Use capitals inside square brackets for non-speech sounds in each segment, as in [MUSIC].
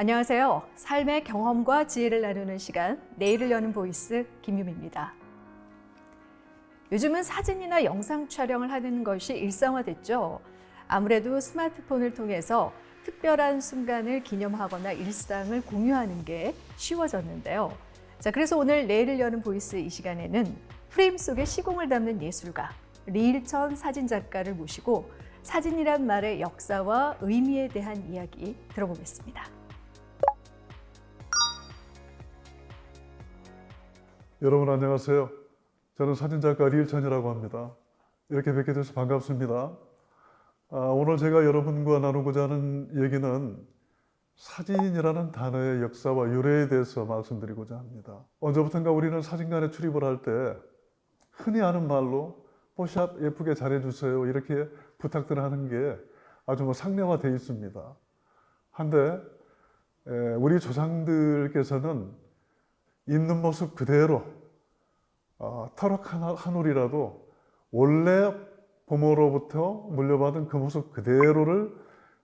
안녕하세요. 삶의 경험과 지혜를 나누는 시간, 내일을 여는 보이스 김유미입니다. 요즘은 사진이나 영상 촬영을 하는 것이 일상화됐죠. 아무래도 스마트폰을 통해서 특별한 순간을 기념하거나 일상을 공유하는 게 쉬워졌는데요. 자, 그래서 오늘 내일을 여는 보이스 이 시간에는 프레임 속의 시공을 담는 예술가, 리일천 사진작가를 모시고 사진이란 말의 역사와 의미에 대한 이야기 들어보겠습니다. 여러분 안녕하세요. 저는 사진작가 리일천이라고 합니다. 이렇게 뵙게 돼서 반갑습니다. 아, 오늘 제가 여러분과 나누고자 하는 얘기는 사진이라는 단어의 역사와 유래에 대해서 말씀드리고자 합니다. 언제부턴가 우리는 사진관에 출입을 할 때 흔히 하는 말로 포샵 예쁘게 잘해주세요 이렇게 부탁들 하는 게 아주 뭐 상례화되어 있습니다. 한데 에, 우리 조상들께서는 있는 모습 그대로 어, 터럭 한, 한 올이라도 원래 부모로부터 물려받은 그 모습 그대로를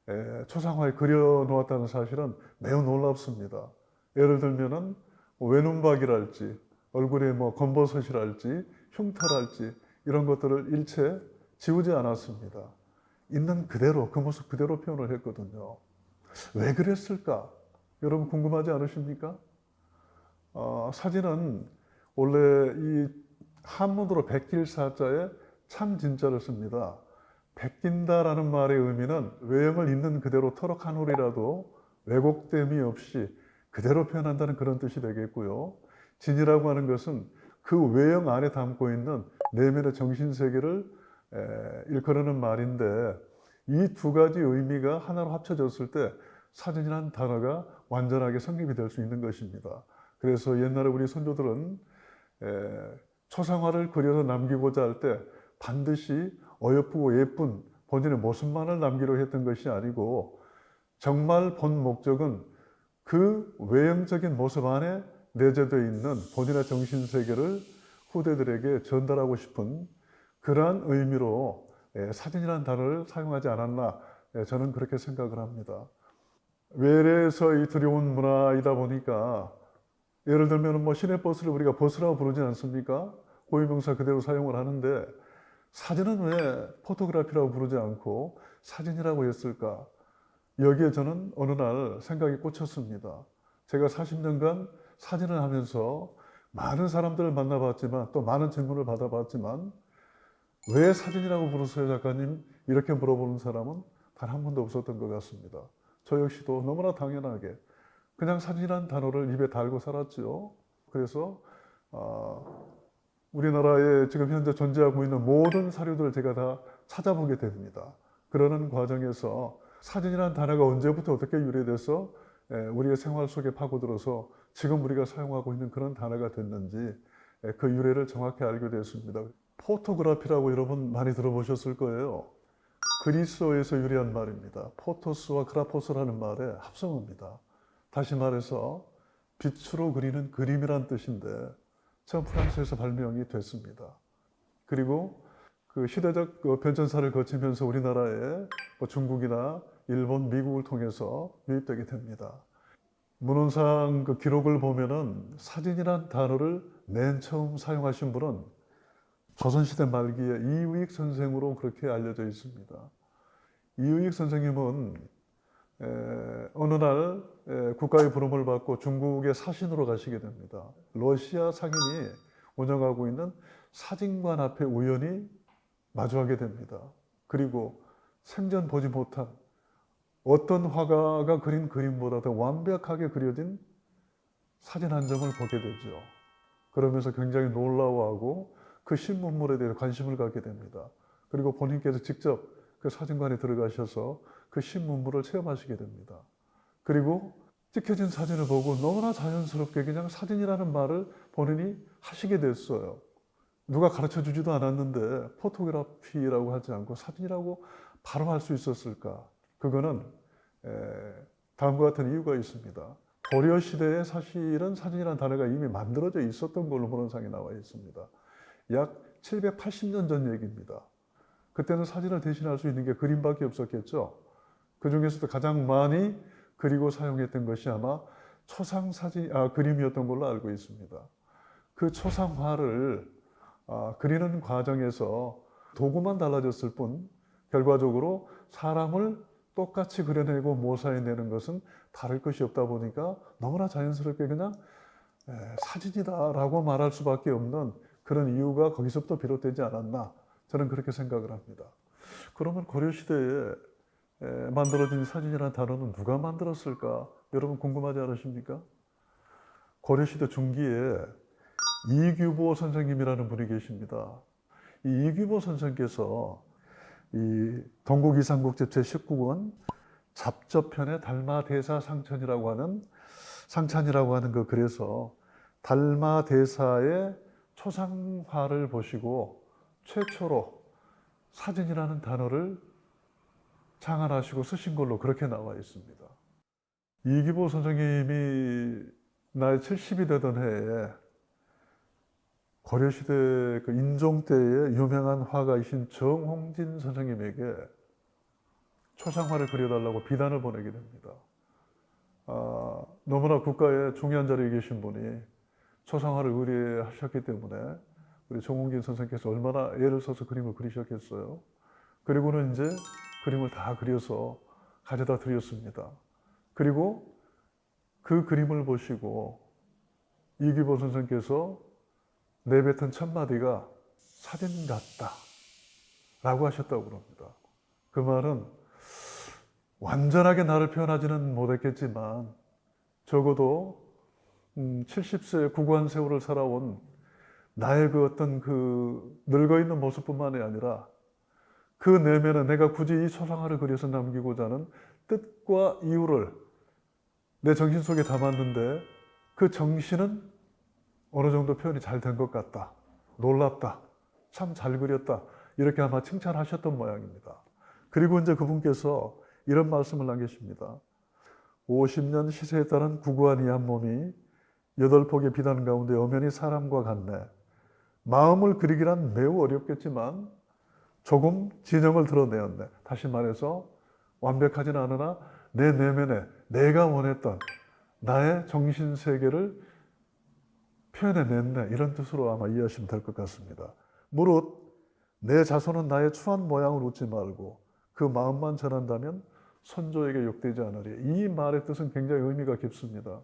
에, 초상화에 그려놓았다는 사실은 매우 놀랍습니다. 예를 들면은 뭐 외눈박이랄지 얼굴에 뭐 검버섯이랄지 흉터랄지 이런 것들을 일체 지우지 않았습니다. 있는 그대로 그 모습 그대로 표현을 했거든요. 왜 그랬을까? 여러분 궁금하지 않으십니까? 어, 사진은 원래 이 한문으로 백길사자에 참 진짜를 씁니다. 베낀다라는 말의 의미는 외형을 있는 그대로 터럭 한 홀이라도 왜곡됨이 없이 그대로 표현한다는 그런 뜻이 되겠고요. 진이라고 하는 것은 그 외형 안에 담고 있는 내면의 정신 세계를 에, 일컬어는 말인데 이 두 가지 의미가 하나로 합쳐졌을 때 사진이라는 단어가 완전하게 성립이 될 수 있는 것입니다. 그래서 옛날에 우리 선조들은 에, 초상화를 그려서 남기고자 할 때 반드시 어여쁘고 예쁜 본인의 모습만을 남기려 했던 것이 아니고 정말 본 목적은 그 외형적인 모습 안에 내재되어 있는 본인의 정신 세계를 후대들에게 전달하고 싶은 그러한 의미로 에, 사진이라는 단어를 사용하지 않았나 에, 저는 그렇게 생각을 합니다. 외래에서 이 들여온 문화이다 보니까 예를 들면 뭐 시내버스를 우리가 버스라고 부르지 않습니까? 고유명사 그대로 사용을 하는데 사진은 왜 포토그래피라고 부르지 않고 사진이라고 했을까? 여기에 저는 어느 날 생각이 꽂혔습니다. 제가 40년간 사진을 하면서 많은 사람들을 만나봤지만 또 많은 질문을 받아봤지만 왜 사진이라고 부르세요 작가님? 이렇게 물어보는 사람은 단 한 번도 없었던 것 같습니다. 저 역시도 너무나 당연하게 그냥 사진이라는 단어를 입에 달고 살았죠. 그래서 어, 우리나라에 지금 현재 존재하고 있는 모든 사료들을 제가 다 찾아보게 됩니다. 그러는 과정에서 사진이라는 단어가 언제부터 어떻게 유래돼서 에, 우리의 생활 속에 파고들어서 지금 우리가 사용하고 있는 그런 단어가 됐는지 에, 그 유래를 정확히 알게 됐습니다. 포토그래피라고 여러분 많이 들어보셨을 거예요. 그리스어에서 유래한 말입니다. 포토스와 그라포스라는 말의 합성어입니다. 다시 말해서 빛으로 그리는 그림이란 뜻인데 처음 프랑스에서 발명이 됐습니다. 그리고 그 시대적 그 변천사를 거치면서 우리나라에 뭐 중국이나 일본, 미국을 통해서 유입되게 됩니다. 문헌상 그 기록을 보면은 사진이란 단어를 맨 처음 사용하신 분은 조선시대 말기에 이우익 선생으로 그렇게 알려져 있습니다. 이우익 선생님은 에, 어느 날 에, 국가의 부름을 받고 중국의 사신으로 가시게 됩니다. 러시아 상인이 운영하고 있는 사진관 앞에 우연히 마주하게 됩니다. 그리고 생전 보지 못한 어떤 화가가 그린 그림보다 더 완벽하게 그려진 사진 한 점을 보게 되죠. 그러면서 굉장히 놀라워하고 그 신문물에 대해 관심을 갖게 됩니다. 그리고 본인께서 직접 그 사진관에 들어가셔서 그 신문물을 체험하시게 됩니다. 그리고 찍혀진 사진을 보고 너무나 자연스럽게 그냥 사진이라는 말을 본인이 하시게 됐어요. 누가 가르쳐 주지도 않았는데 포토그래피라고 하지 않고 사진이라고 바로 할 수 있었을까? 그거는 에, 다음과 같은 이유가 있습니다. 고려 시대에 사실은 사진이라는 단어가 이미 만들어져 있었던 걸로 문헌상에 나와 있습니다. 약 780년 전 얘기입니다. 그때는 사진을 대신할 수 있는 게 그림밖에 없었겠죠. 그 중에서도 가장 많이 그리고 사용했던 것이 아마 초상 사진 아, 그림이었던 걸로 알고 있습니다. 그 초상화를 아, 그리는 과정에서 도구만 달라졌을 뿐 결과적으로 사람을 똑같이 그려내고 모사해내는 것은 다를 것이 없다 보니까 너무나 자연스럽게 그냥 에, 사진이다라고 말할 수밖에 없는 그런 이유가 거기서부터 비롯되지 않았나 저는 그렇게 생각을 합니다. 그러면 고려 시대에 에, 만들어진 사진이라는 단어는 누가 만들었을까? 여러분 궁금하지 않으십니까? 고려 시대 중기에 이규보 선생님이라는 분이 계십니다. 이 이규보 선생께서 이 동국 이상국제 제 19권 잡저편의 달마대사 상천이라고 하는 상찬이라고 하는 그 글에서 달마대사의 초상화를 보시고 최초로 사진이라는 단어를 창안하시고 쓰신 걸로 그렇게 나와 있습니다. 이기보 선생님이 나이 70이 되던 해에 고려시대 그 인종 때의 유명한 화가이신 정홍진 선생님에게 초상화를 그려달라고 비단을 보내게 됩니다. 아, 너무나 국가의 중요한 자리에 계신 분이 초상화를 의뢰하셨기 때문에 우리 정홍진 선생께서 얼마나 애를 써서 그림을 그리셨겠어요. 그리고는 이제 그림을 다 그려서 가져다 드렸습니다. 그리고 그 그림을 보시고 이기보 선생께서 내뱉은 첫 마디가 사진 같다 라고 하셨다고 그럽니다. 그 말은 완전하게 나를 표현하지는 못했겠지만 적어도 70세 구관 세월을 살아온 나의 그 어떤 그 늙어 있는 모습뿐만이 아니라 그 내면에 내가 굳이 이 초상화를 그려서 남기고자 하는 뜻과 이유를 내 정신 속에 담았는데 그 정신은 어느 정도 표현이 잘 된 것 같다. 놀랍다. 참 잘 그렸다. 이렇게 아마 칭찬하셨던 모양입니다. 그리고 이제 그분께서 이런 말씀을 남기십니다. 50년 시세에 따른 구구한 이 한 몸이 여덟 폭의 비단 가운데 엄연히 사람과 같네. 마음을 그리기란 매우 어렵겠지만 조금 진영을 드러내었네. 다시 말해서 완벽하진 않으나 내 내면에 내가 원했던 나의 정신 세계를 표현해냈네. 이런 뜻으로 아마 이해하시면 될 것 같습니다. 무릇 내 자손은 나의 추한 모양을 웃지 말고 그 마음만 전한다면 선조에게 욕되지 않으리. 이 말의 뜻은 굉장히 의미가 깊습니다.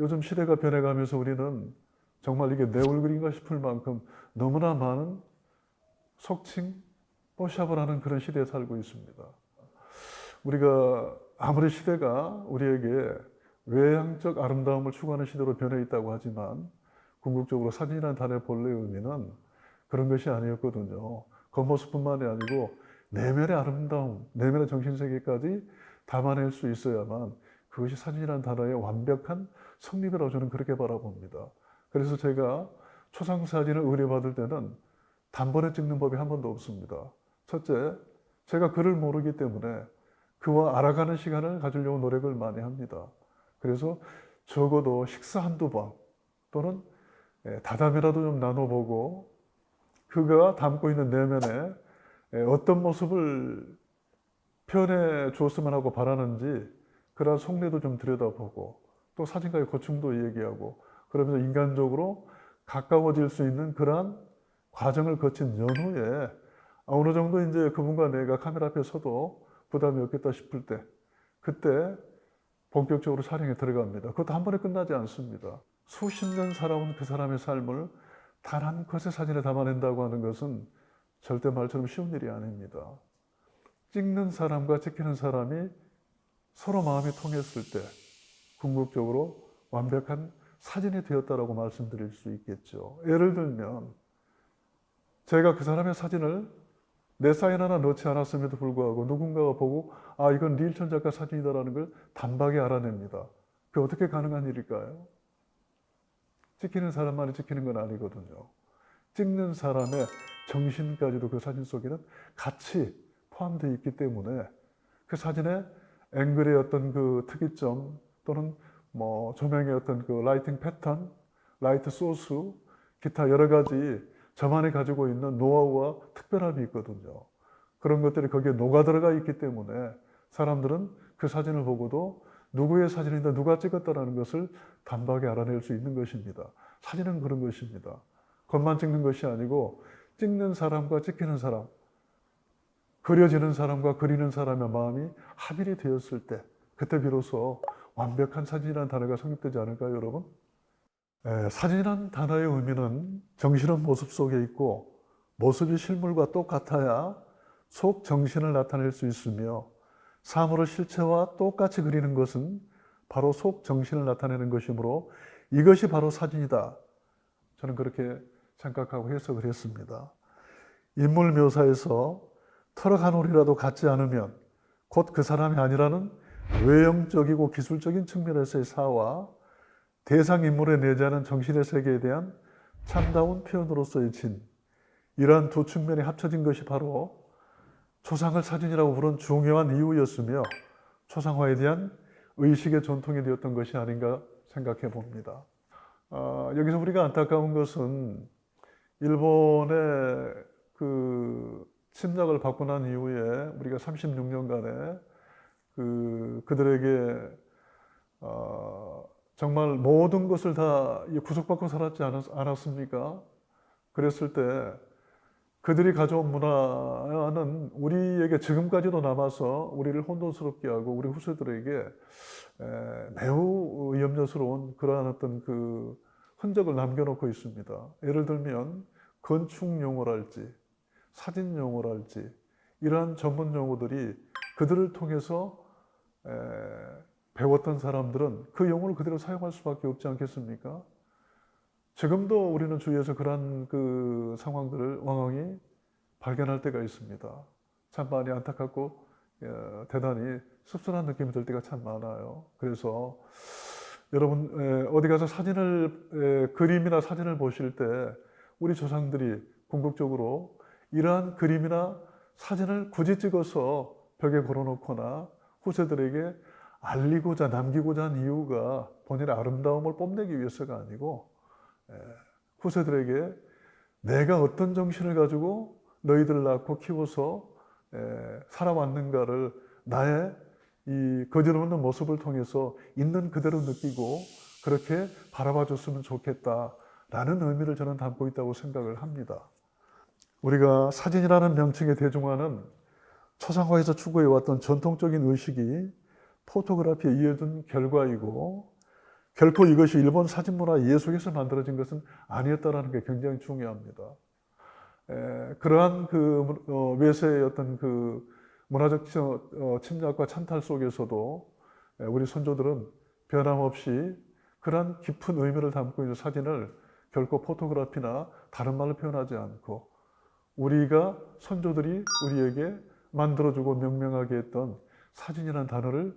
요즘 시대가 변해가면서 우리는 정말 이게 내 얼굴인가 싶을 만큼 너무나 많은 속칭, 뽀샵을 하는 그런 시대에 살고 있습니다. 우리가 아무리 시대가 우리에게 외향적 아름다움을 추구하는 시대로 변해 있다고 하지만 궁극적으로 사진이라는 단어의 본래 의미는 그런 것이 아니었거든요. 겉모습뿐만이 아니고 내면의 아름다움, 내면의 정신세계까지 담아낼 수 있어야만 그것이 사진이라는 단어의 완벽한 성립이라고 저는 그렇게 바라봅니다. 그래서 제가 초상 사진을 의뢰받을 때는 단번에 찍는 법이 한 번도 없습니다. 첫째, 제가 그를 모르기 때문에 그와 알아가는 시간을 가지려고 노력을 많이 합니다. 그래서 적어도 식사 한두 번 또는 예, 다담이라도 좀 나눠보고 그가 담고 있는 내면에 예, 어떤 모습을 표현해 주었으면 하고 바라는지 그런 속내도 좀 들여다보고 또 사진가의 고충도 얘기하고 그러면서 인간적으로 가까워질 수 있는 그러한 과정을 거친 연후에 어느 정도 이제 그분과 내가 카메라 앞에 서도 부담이 없겠다 싶을 때 그때 본격적으로 촬영에 들어갑니다. 그것도 한 번에 끝나지 않습니다. 수십 년 살아온 그 사람의 삶을 단 한 컷의 사진에 담아낸다고 하는 것은 절대 말처럼 쉬운 일이 아닙니다. 찍는 사람과 찍히는 사람이 서로 마음이 통했을 때 궁극적으로 완벽한 사진이 되었다라고 말씀드릴 수 있겠죠. 예를 들면 제가 그 사람의 사진을 내 사인 하나 넣지 않았음에도 불구하고 누군가가 보고 아 이건 릴천 작가 사진이다라는 걸 단박에 알아냅니다. 그 어떻게 가능한 일일까요? 찍히는 사람만이 찍히는 건 아니거든요. 찍는 사람의 정신까지도 그 사진 속에는 같이 포함되어 있기 때문에 그 사진의 앵글의 어떤 그 특이점 또는 뭐 조명의 어떤 그 라이팅 패턴, 라이트 소스, 기타 여러 가지 저만이 가지고 있는 노하우와 특별함이 있거든요. 그런 것들이 거기에 녹아 들어가 있기 때문에 사람들은 그 사진을 보고도 누구의 사진인데 누가 찍었다라는 것을 단박에 알아낼 수 있는 것입니다. 사진은 그런 것입니다. 겉만 찍는 것이 아니고 찍는 사람과 찍히는 사람, 그려지는 사람과 그리는 사람의 마음이 합일이 되었을 때 그때 비로소 완벽한 사진이라는 단어가 성립되지 않을까요, 여러분? 에, 사진이라는 단어의 의미는 정신은 모습 속에 있고 모습이 실물과 똑같아야 속 정신을 나타낼 수 있으며 사물을 실체와 똑같이 그리는 것은 바로 속 정신을 나타내는 것이므로 이것이 바로 사진이다. 저는 그렇게 생각하고 해석을 했습니다. 인물 묘사에서 털어한 올이라도 같지 않으면 곧 그 사람이 아니라는 외형적이고 기술적인 측면에서의 사와 대상 인물에 내재하는 정신의 세계에 대한 참다운 표현으로서의 진 이러한 두 측면이 합쳐진 것이 바로 초상을 사진이라고 부른 중요한 이유였으며 초상화에 대한 의식의 전통이 되었던 것이 아닌가 생각해 봅니다. 아, 여기서 우리가 안타까운 것은 일본의 그 침략을 받고 난 이후에 우리가 36년간에 그 그들에게 어, 정말 모든 것을 다 구속받고 살았지 않았, 않았습니까? 그랬을 때 그들이 가져온 문화는 우리에게 지금까지도 남아서 우리를 혼돈스럽게 하고 우리 후세들에게 에, 매우 염려스러운 그러한 어떤 그 흔적을 남겨놓고 있습니다. 예를 들면 건축 용어랄지 사진 용어랄지 이러한 전문 용어들이 그들을 통해서 에, 배웠던 사람들은 그 용어를 그대로 사용할 수밖에 없지 않겠습니까? 지금도 우리는 주위에서 그러한 그 상황들을 왕왕히 발견할 때가 있습니다. 참 많이 안타깝고 어, 대단히 씁쓸한 느낌이 들 때가 참 많아요. 그래서 여러분 에, 어디 가서 사진을 에, 그림이나 사진을 보실 때 우리 조상들이 궁극적으로 이러한 그림이나 사진을 굳이 찍어서 벽에 걸어놓거나 후세들에게 알리고자 남기고자 한 이유가 본인의 아름다움을 뽐내기 위해서가 아니고 에, 후세들에게 내가 어떤 정신을 가지고 너희들을 낳고 키워서 에, 살아왔는가를 나의 이 거짓없는 모습을 통해서 있는 그대로 느끼고 그렇게 바라봐 줬으면 좋겠다라는 의미를 저는 담고 있다고 생각을 합니다. 우리가 사진이라는 명칭의 대중화는 초상화에서 추구해왔던 전통적인 의식이 포토그래피에 이어진 결과이고 결코 이것이 일본 사진문화 예술에서 만들어진 것은 아니었다라는 게 굉장히 중요합니다. 에, 그러한 그 어, 외세의 어떤 그 문화적 치- 어, 침략과 찬탈 속에서도 에, 우리 선조들은 변함없이 그러한 깊은 의미를 담고 있는 사진을 결코 포토그래피나 다른 말로 표현하지 않고 우리가 선조들이 우리에게 만들어주고 명명하게 했던 사진이라는 단어를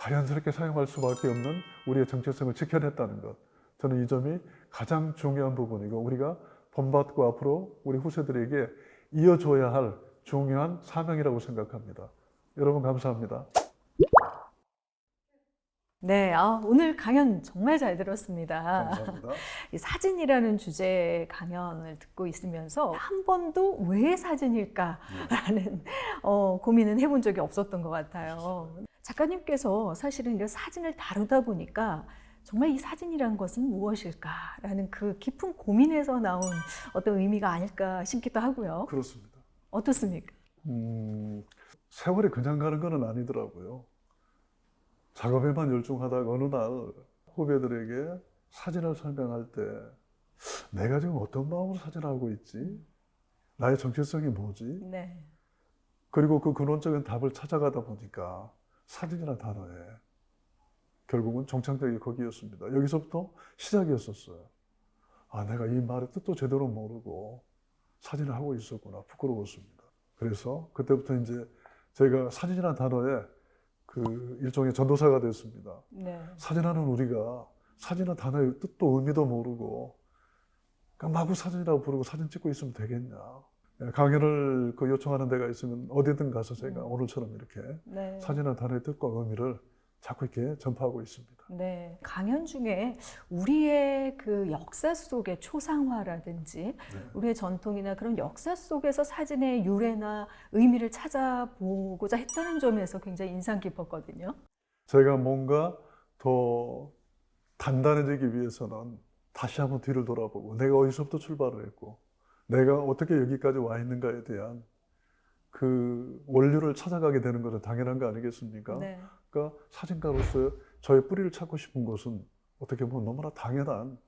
자연스럽게 사용할 수밖에 없는 우리의 정체성을 지켜냈다는 것. 저는 이 점이 가장 중요한 부분이고 우리가 본받고 앞으로 우리 후세들에게 이어줘야 할 중요한 사명이라고 생각합니다. 여러분 감사합니다. 네, 아, 오늘 강연 정말 잘 들었습니다. 감사합니다. 이 사진이라는 주제 강연을 듣고 있으면서 한 번도 왜 사진일까라는 어, 고민은 해본 적이 없었던 것 같아요. 작가님께서 사실은 이 사진을 다루다 보니까 정말 이 사진이란 것은 무엇일까라는 그 깊은 고민에서 나온 어떤 의미가 아닐까 싶기도 하고요. 그렇습니다. 어떻습니까? 음, 세월이 그냥 가는 건 아니더라고요. 작업에만 열중하다가 어느 날 후배들에게 사진을 설명할 때 내가 지금 어떤 마음으로 사진하고 있지? 나의 정체성이 뭐지? 네. 그리고 그 근원적인 답을 찾아가다 보니까 사진이라는 단어에 결국은 정착력이 거기였습니다. 여기서부터 시작이었었어요. 아, 내가 이 말의 뜻도 제대로 모르고 사진을 하고 있었구나. 부끄러웠습니다. 그래서 그때부터 이제 제가 사진이라는 단어에 그 일종의 전도사가 됐습니다. 네. 사진하는 우리가 사진은 단어의 뜻도 의미도 모르고 그냥 마구 사진이라고 부르고 사진 찍고 있으면 되겠냐. 예, 강연을 그 요청하는 데가 있으면 어디든 가서 제가 오늘처럼 이렇게 네. 사진한 단어의 뜻과 의미를 자꾸 이렇게 전파하고 있습니다. 네, 강연 중에 우리의 그 역사 속의 초상화라든지 우리의 전통이나 그런 역사 속에서 사진의 유래나 의미를 찾아보고자 했다는 점에서 굉장히 인상 깊었거든요. 제가 뭔가 더 단단해지기 위해서는 다시 한번 뒤를 돌아보고 내가 어디서부터 출발을 했고 내가 어떻게 여기까지 와 있는가에 대한 그 원료를 찾아가게 되는 것은 당연한 거 아니겠습니까? 네. 그러니까 사진가로서 저의 뿌리를 찾고 싶은 것은 어떻게 보면 너무나 당연한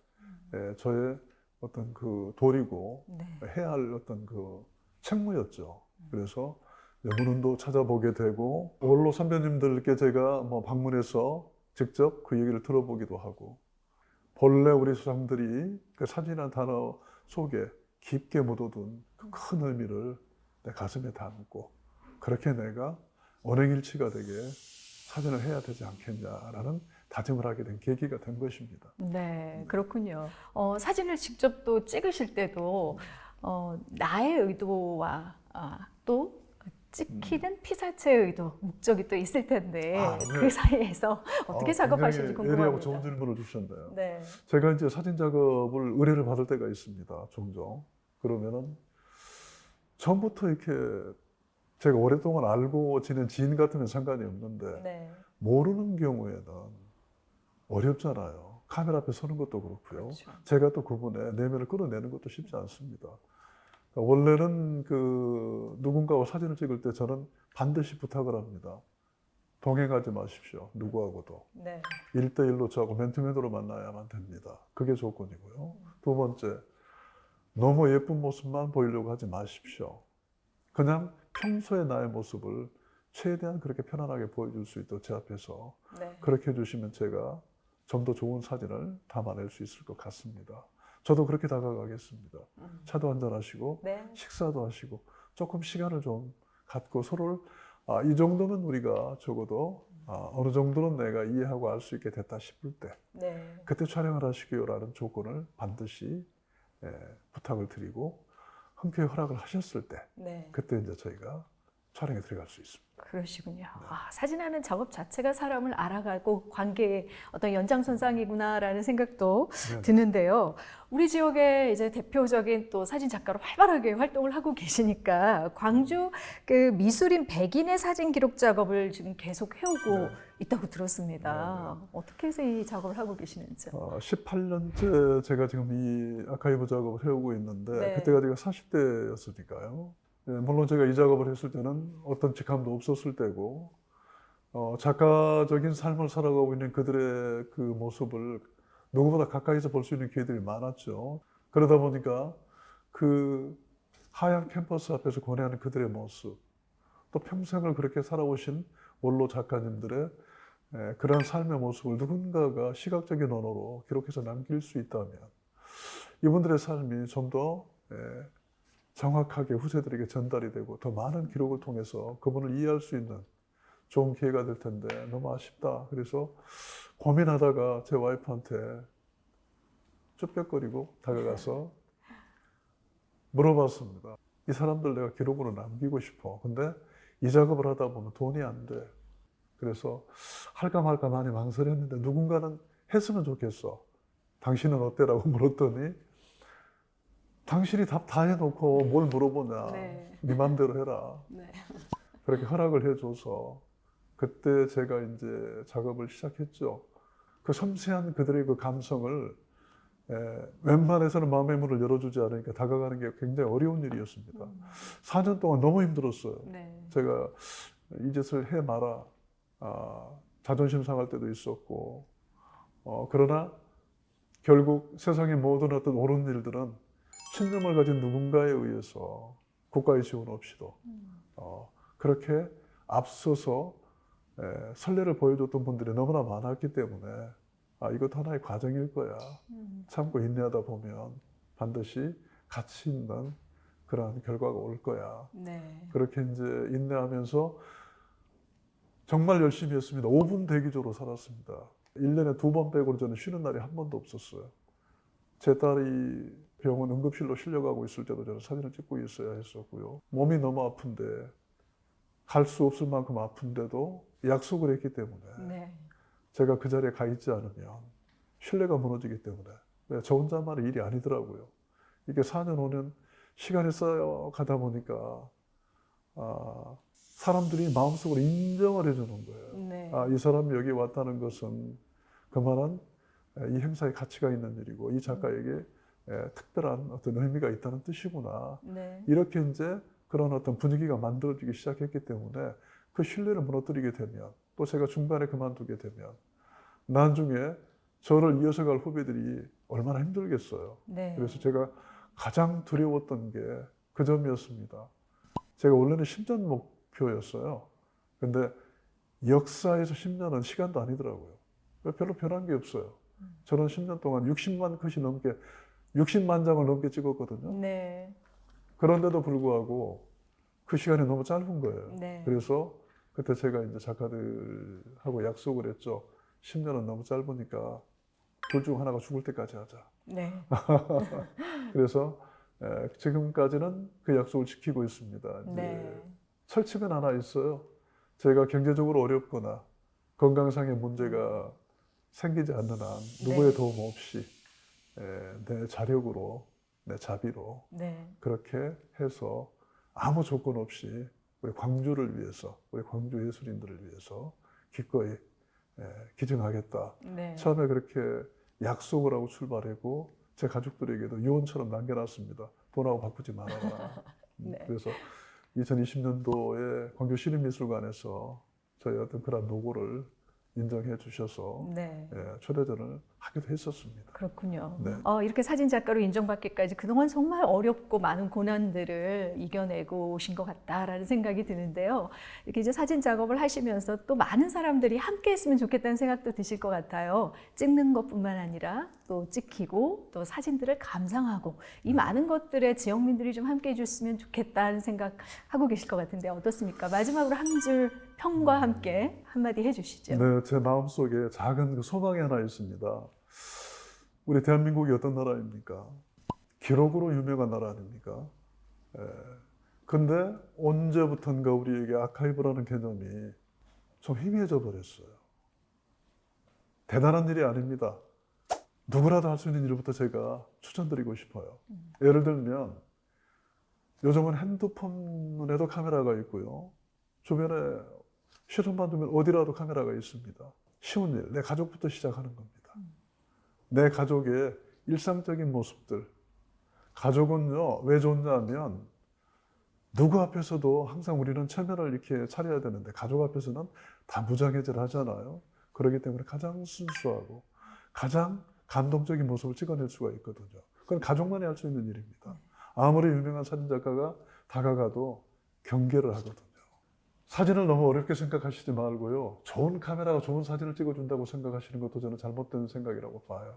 예, 저의 어떤 그 도리고 네. 해야 할 어떤 그 책무였죠. 그래서 문운도 찾아보게 되고 원로 선배님들께 제가 뭐 방문해서 직접 그 얘기를 들어보기도 하고 본래 우리 수상들이 그 사진이라는 단어 속에 깊게 묻어둔 그 큰 의미를 내 가슴에 담고 그렇게 내가 언행일치가 되게 사진을 해야 되지 않겠냐라는 다짐을 하게 된 계기가 된 것입니다. 네, 그렇군요. 어, 사진을 직접 또 찍으실 때도 어, 나의 의도와 아, 또 찍히는 피사체의 의도, 목적이 또 있을 텐데 아, 네. 그 사이에서 어떻게 아, 작업하시는지 궁금합니다. 좋은 질문을 주셨네요. 네, 제가 이제 사진 작업을 의뢰를 받을 때가 있습니다. 종종. 그러면은 처음부터 이렇게 제가 오랫동안 알고 지낸 지인 같으면 상관이 없는데 네, 모르는 경우에는 어렵잖아요. 카메라 앞에 서는 것도 그렇고요. 그렇죠. 제가 또 그분의 내면을 끌어내는 것도 쉽지 않습니다. 그러니까 원래는 그 누군가와 사진을 찍을 때 저는 반드시 부탁을 합니다. 동행하지 마십시오. 누구하고도. 네, 일대일로 저하고 맨투맨으로 만나야만 됩니다. 그게 조건이고요. 두 번째, 너무 예쁜 모습만 보이려고 하지 마십시오. 그냥 평소의 나의 모습을 최대한 그렇게 편안하게 보여줄 수 있도록 제 앞에서 네. 그렇게 해주시면 제가 좀 더 좋은 사진을 담아낼 수 있을 것 같습니다. 저도 그렇게 다가가겠습니다. 음. 차도 한잔 하시고 네, 식사도 하시고 조금 시간을 좀 갖고 서로를 아, 이 정도면 우리가 적어도 아, 어느 정도는 내가 이해하고 알 수 있게 됐다 싶을 때 네. 그때 촬영을 하시기요라는 조건을 반드시 예, 부탁을 드리고 흔쾌히 허락을 하셨을 때 네. 그때 이제 저희가 촬영에 들어갈 수 있습니다. 그러시군요. 아, 사진하는 작업 자체가 사람을 알아가고 관계의 어떤 연장선상이구나라는 생각도 네. 드는데요. 우리 지역의 이제 대표적인 또 사진 작가로 활발하게 활동을 하고 계시니까 광주 그 미술인 백인의 사진 기록 작업을 지금 계속 해오고 네. 있다고 들었습니다. 네, 어떻게 해서 이 작업을 하고 계시는지. 어, 18년째 제가 지금 이 아카이브 작업을 해오고 있는데 네. 그때가 제가 40대였으니까요. 예, 물론 제가 이 작업을 했을 때는 어떤 직함도 없었을 때고 어, 작가적인 삶을 살아가고 있는 그들의 그 모습을 누구보다 가까이서 볼 수 있는 기회들이 많았죠. 그러다 보니까 그 하얀 캠퍼스 앞에서 고뇌하는 그들의 모습, 또 평생을 그렇게 살아오신 원로 작가님들의 예, 그런 삶의 모습을 누군가가 시각적인 언어로 기록해서 남길 수 있다면 이분들의 삶이 좀더 예, 정확하게 후세들에게 전달이 되고 더 많은 기록을 통해서 그분을 이해할 수 있는 좋은 기회가 될 텐데 너무 아쉽다. 그래서 고민하다가 제 와이프한테 쭈뼛거리고 다가가서 물어봤습니다. 이 사람들 내가 기록으로 남기고 싶어. 근데 이 작업을 하다 보면 돈이 안 돼. 그래서 할까 말까 많이 망설였는데 누군가는 했으면 좋겠어. 당신은 어때라고 물었더니 당신이 답 다 해놓고 뭘 물어보냐. 네. 네 맘대로 해라. 네. 그렇게 허락을 해줘서 그때 제가 이제 작업을 시작했죠. 그 섬세한 그들의 그 감성을 에, 웬만해서는 마음의 문을 열어주지 않으니까 다가가는 게 굉장히 어려운 일이었습니다. 4년 동안 너무 힘들었어요. 네. 제가 이 짓을 해 마라. 아, 자존심 상할 때도 있었고, 어, 그러나 결국 세상의 모든 어떤 옳은 일들은 신념을 가진 누군가에 의해서 국가의 지원 없이도 어, 그렇게 앞서서 에, 선례를 보여줬던 분들이 너무나 많았기 때문에 아, 이것 하나의 과정일 거야. 음. 참고 인내하다 보면 반드시 가치 있는 그러한 결과가 올 거야. 네. 그렇게 이제 인내하면서 정말 열심히 했습니다. 5분 대기조로 살았습니다. 1년에 두 번 빼고는 저는 쉬는 날이 한 번도 없었어요. 제 딸이 병원 응급실로 실려가고 있을 때도 저는 사진을 찍고 있어야 했었고요. 몸이 너무 아픈데 갈 수 없을 만큼 아픈데도 약속을 했기 때문에 네. 제가 그 자리에 가 있지 않으면 신뢰가 무너지기 때문에 네, 저 혼자만의 일이 아니더라고요. 이게 4년, 5년 시간이 쌓여 가다 보니까 아, 사람들이 마음속으로 인정을 해주는 거예요. 네. 아, 이 사람이 여기 왔다는 것은 그만한 이 행사에 가치가 있는 일이고 이 작가에게 에, 특별한 어떤 의미가 있다는 뜻이구나. 네. 이렇게 이제 그런 어떤 분위기가 만들어지기 시작했기 때문에 그 신뢰를 무너뜨리게 되면 또 제가 중간에 그만두게 되면 나중에 저를 이어서 갈 후배들이 얼마나 힘들겠어요. 네. 그래서 제가 가장 두려웠던 게 그 점이었습니다. 제가 원래는 10년 목표였어요. 근데 역사에서 10년은 시간도 아니더라고요. 별로 변한 게 없어요. 저는 10년 동안 60만 컷이 넘게, 60만 장을 넘게 찍었거든요. 네. 그런데도 불구하고 그 시간이 너무 짧은 거예요. 네. 그래서 그때 제가 이제 작가들하고 약속을 했죠. 10년은 너무 짧으니까 둘 중 하나가 죽을 때까지 하자. 네. [LAUGHS] 그래서 에, 지금까지는 그 약속을 지키고 있습니다. 네. 철칙은 하나 있어요. 제가 경제적으로 어렵거나 건강상의 문제가 생기지 않는 한 누구의 네. 도움 없이 에, 내 자력으로 내 자비로 네. 그렇게 해서 아무 조건 없이 우리 광주를 위해서 우리 광주 예술인들을 위해서 기꺼이 에, 기증하겠다. 네. 처음에 그렇게 약속을 하고 출발했고 제 가족들에게도 유언처럼 남겨놨습니다. 돈하고 바꾸지 말아라. [LAUGHS] 음, 네. 그래서 2020년도에 광주 시립미술관에서 저희 어떤 그런 노고를 인정해 주셔서 네. 예, 초대전을 하기도 했었습니다. 그렇군요. 네. 어, 이렇게 사진 작가로 인정받기까지 그동안 정말 어렵고 많은 고난들을 이겨내고 오신 것 같다라는 생각이 드는데요. 이렇게 이제 사진 작업을 하시면서 또 많은 사람들이 함께 했으면 좋겠다는 생각도 드실 것 같아요. 찍는 것뿐만 아니라 또 찍히고 또 사진들을 감상하고 이 많은 것들에 지역민들이 좀 함께 해줬으면 좋겠다는 생각 하고 계실 것 같은데 어떻습니까? 마지막으로 한줄 평과 함께 한마디 해주시죠. 네, 제 마음 속에 작은 그 소망이 하나 있습니다. 우리 대한민국이 어떤 나라입니까? 기록으로 유명한 나라 아닙니까? 예. 근데 언제부턴가 우리에게 아카이브라는 개념이 좀 희미해져 버렸어요. 대단한 일이 아닙니다. 누구라도 할 수 있는 일부터 제가 추천드리고 싶어요. 예를 들면 요즘은 핸드폰에도 카메라가 있고요. 주변에 휴대폰만 두면 어디라도 카메라가 있습니다. 쉬운 일, 내 가족부터 시작하는 겁니다. 내 가족의 일상적인 모습들. 가족은요, 왜 좋냐면, 누구 앞에서도 항상 우리는 체면을 이렇게 차려야 되는데, 가족 앞에서는 다 무장해제를 하잖아요. 그렇기 때문에 가장 순수하고, 가장 감동적인 모습을 찍어낼 수가 있거든요. 그건 가족만이 할 수 있는 일입니다. 아무리 유명한 사진작가가 다가가도 경계를 하거든요. 사진을 너무 어렵게 생각하시지 말고요. 좋은 카메라가 좋은 사진을 찍어준다고 생각하시는 것도 저는 잘못된 생각이라고 봐요.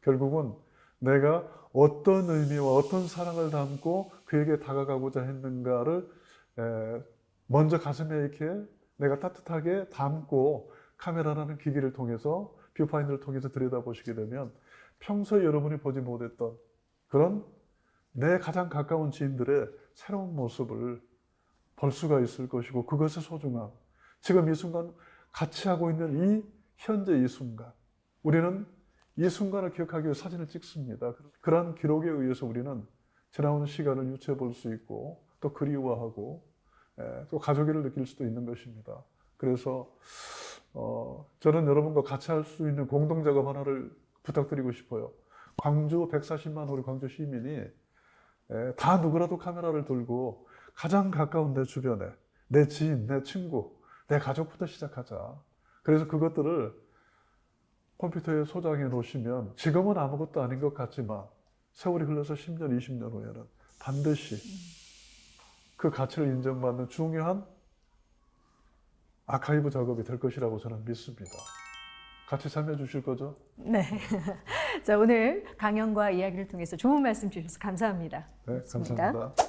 결국은 내가 어떤 의미와 어떤 사랑을 담고 그에게 다가가고자 했는가를 에, 먼저 가슴에 이렇게 내가 따뜻하게 담고 카메라라는 기기를 통해서 뷰파인더를 통해서 들여다보시게 되면 평소에 여러분이 보지 못했던 그런 내 가장 가까운 지인들의 새로운 모습을 볼 수가 있을 것이고 그것의 소중함. 지금 이 순간 같이 하고 있는 이 현재 이 순간. 우리는 이 순간을 기억하기 위해 사진을 찍습니다. 그러한 기록에 의해서 우리는 지나오는 시간을 유추해 볼 수 있고 또 그리워하고 예, 또 가족애를 느낄 수도 있는 것입니다. 그래서 어, 저는 여러분과 같이 할 수 있는 공동 작업 하나를 부탁드리고 싶어요. 광주 140만 우리 광주 시민이 예, 다 누구라도 카메라를 들고 가장 가까운 내 주변에 내 지인, 내 친구, 내 가족부터 시작하자. 그래서 그것들을 컴퓨터에 소장해 놓으시면 지금은 아무것도 아닌 것 같지만 세월이 흘러서 10년, 20년 후에는 반드시 그 가치를 인정받는 중요한 아카이브 작업이 될 것이라고 저는 믿습니다. 같이 참여해 주실 거죠? 네. [LAUGHS] 자, 오늘 강연과 이야기를 통해서 좋은 말씀 주셔서 감사합니다. 네, 고맙습니다. 감사합니다.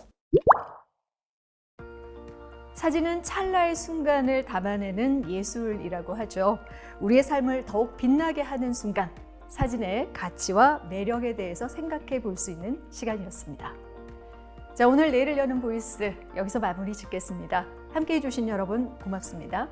사진은 찰나의 순간을 담아내는 예술이라고 하죠. 우리의 삶을 더욱 빛나게 하는 순간, 사진의 가치와 매력에 대해서 생각해 볼 수 있는 시간이었습니다. 자, 오늘 내일을 여는 보이스 여기서 마무리 짓겠습니다. 함께 해주신 여러분 고맙습니다.